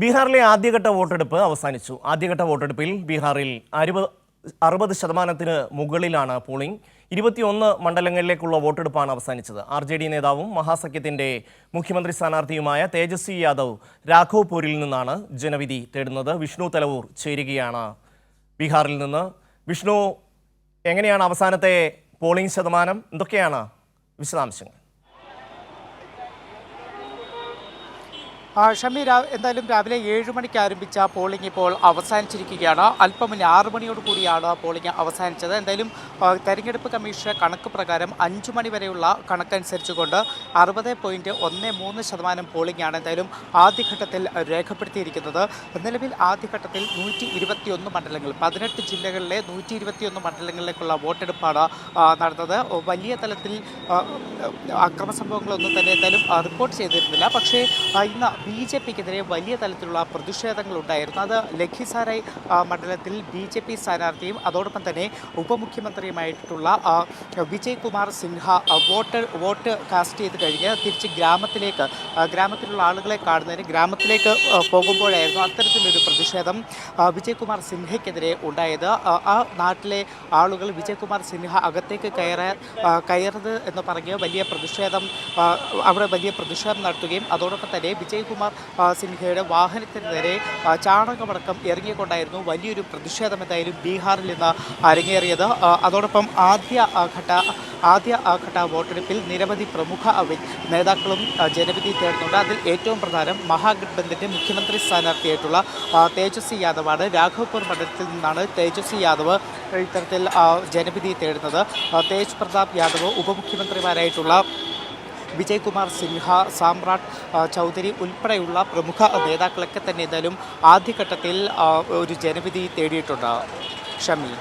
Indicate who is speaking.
Speaker 1: ബീഹാറിലെ ആദ്യഘട്ട വോട്ടെടുപ്പ് അവസാനിച്ചു. ആദ്യഘട്ട വോട്ടെടുപ്പിൽ ബീഹാറിൽ അറുപത് അറുപത് ശതമാനത്തിന് മുകളിലാണ് പോളിംഗ്. ഇരുപത്തിയൊന്ന് മണ്ഡലങ്ങളിലേക്കുള്ള വോട്ടെടുപ്പാണ് അവസാനിച്ചത്. ആർ ജെ ഡി നേതാവും മഹാസഖ്യത്തിന്റെ മുഖ്യമന്ത്രി സ്ഥാനാർത്ഥിയുമായ തേജസ്വി യാദവ് രാഘവ്പൂരിൽ നിന്നാണ് ജനവിധി തേടുന്നത്. വിഷ്ണു തലവൂർ ചേരുകയാണ് ബീഹാറിൽ നിന്ന്. വിഷ്ണു എങ്ങനെയാണ് അവസാനത്തെ പോളിംഗ് ശതമാനം? എന്തൊക്കെയാണ് വിശദാംശങ്ങൾ?
Speaker 2: ഷമി എന്തായാലും രാവിലെ ഏഴ് മണിക്ക് ആരംഭിച്ച പോളിംഗ് ഇപ്പോൾ അവസാനിച്ചിരിക്കുകയാണ്. അല്പം മുന്നേ ആറ് മണിയോട് കൂടിയാണ് പോളിംഗ് അവസാനിച്ചത്. എന്തായാലും തെരഞ്ഞെടുപ്പ് കമ്മീഷന്റെ കണക്ക് പ്രകാരം അഞ്ചു മണി വരെയുള്ള കണക്കനുസരിച്ചുകൊണ്ട് അറുപത് പോയിന്റ് ഒന്ന് മൂന്ന് ശതമാനം പോളിംഗാണ് എന്തായാലും ആദ്യഘട്ടത്തിൽ രേഖപ്പെടുത്തിയിരിക്കുന്നത്. നിലവിൽ ആദ്യഘട്ടത്തിൽ നൂറ്റി ഇരുപത്തിയൊന്ന് മണ്ഡലങ്ങൾ പതിനെട്ട് ജില്ലകളിലെ നൂറ്റി ഇരുപത്തിയൊന്ന് മണ്ഡലങ്ങളിലേക്കുള്ള വോട്ടെടുപ്പാണ് നടന്നത്. വലിയ തലത്തിൽ അക്രമ സംഭവങ്ങളൊന്നും തന്നെ എന്തായാലും റിപ്പോർട്ട് ചെയ്തിരുന്നില്ല. പക്ഷേ ഇന്ന് ബി ജെ പിക്കെതിരെ വലിയ തലത്തിലുള്ള പ്രതിഷേധങ്ങൾ ഉണ്ടായിരുന്നു അത് ലഖിസാരായ് മണ്ഡലത്തിൽ ബി ജെ പി സ്ഥാനാർത്ഥിയും അതോടൊപ്പം തന്നെ ഉപമുഖ്യമന്ത്രിയുമായിട്ടുള്ള Vijaykumar Vijay Kumar Sinha vote vote cast ചെയ്ത് കഴിഞ്ഞ് തിരിച്ച് ഗ്രാമത്തിലേക്ക് ഗ്രാമത്തിലുള്ള ആളുകളെ കാണുന്നതിന് ഗ്രാമത്തിലേക്ക് പോകുമ്പോഴായിരുന്നു അത്തരത്തിലൊരു പ്രതിഷേധം വിജയ്കുമാർ വിജയ് കുമാർ സിൻഹയ്ക്കെതിരെ ഉണ്ടായത്. ആ, നാട്ടിലെ ആളുകൾ വിജയ്കുമാർ സിൻഹ അകത്തേക്ക് കയറാൻ കയറുന്നത് എന്ന് പറഞ്ഞ് വലിയ പ്രതിഷേധം അവിടെ വലിയ പ്രതിഷേധം നടത്തുകയും അതോടൊപ്പം തന്നെ വിജയ് കുമാർ ആ, സിൻഹയുടെ വാഹനത്തിന് നേരെ ആ, ചാണകമടക്കം ഇറങ്ങിക്കൊണ്ടായിരുന്നു വലിയൊരു പ്രതിഷേധം എന്തായാലും ബീഹാറിൽ നിന്ന് അരങ്ങേറിയത്. അതോടൊപ്പം ആദ്യ ഘട്ട ആദ്യ ഘട്ട വോട്ടെടുപ്പിൽ നിരവധി പ്രമുഖ നേതാക്കളും ജനവിധി തേടുന്നുണ്ട്. അതിൽ ഏറ്റവും പ്രധാനം മഹാഗഡ്ബന്ധിന്റെ മുഖ്യമന്ത്രി സ്ഥാനാർത്ഥിയായിട്ടുള്ള തേജസ്വി യാദവാണ്. രാഘവ്പൂർ മണ്ഡലത്തിൽ നിന്നാണ് തേജസ്വി യാദവ് ഇത്തരത്തിൽ ജനവിധി തേടുന്നത്. തേജ് പ്രതാപ് യാദവ് ഉപമുഖ്യമന്ത്രിമാരായിട്ടുള്ള വിജയ് കുമാർ സിൻഹ സാമ്രാട്ട് ചൗധരി ഉൾപ്പെടെയുള്ള പ്രമുഖ നേതാക്കളൊക്കെ തന്നെ എന്തായാലും ആദ്യഘട്ടത്തിൽ ഒരു ജനവിധി തേടിയിട്ടുണ്ട്. ഷമി.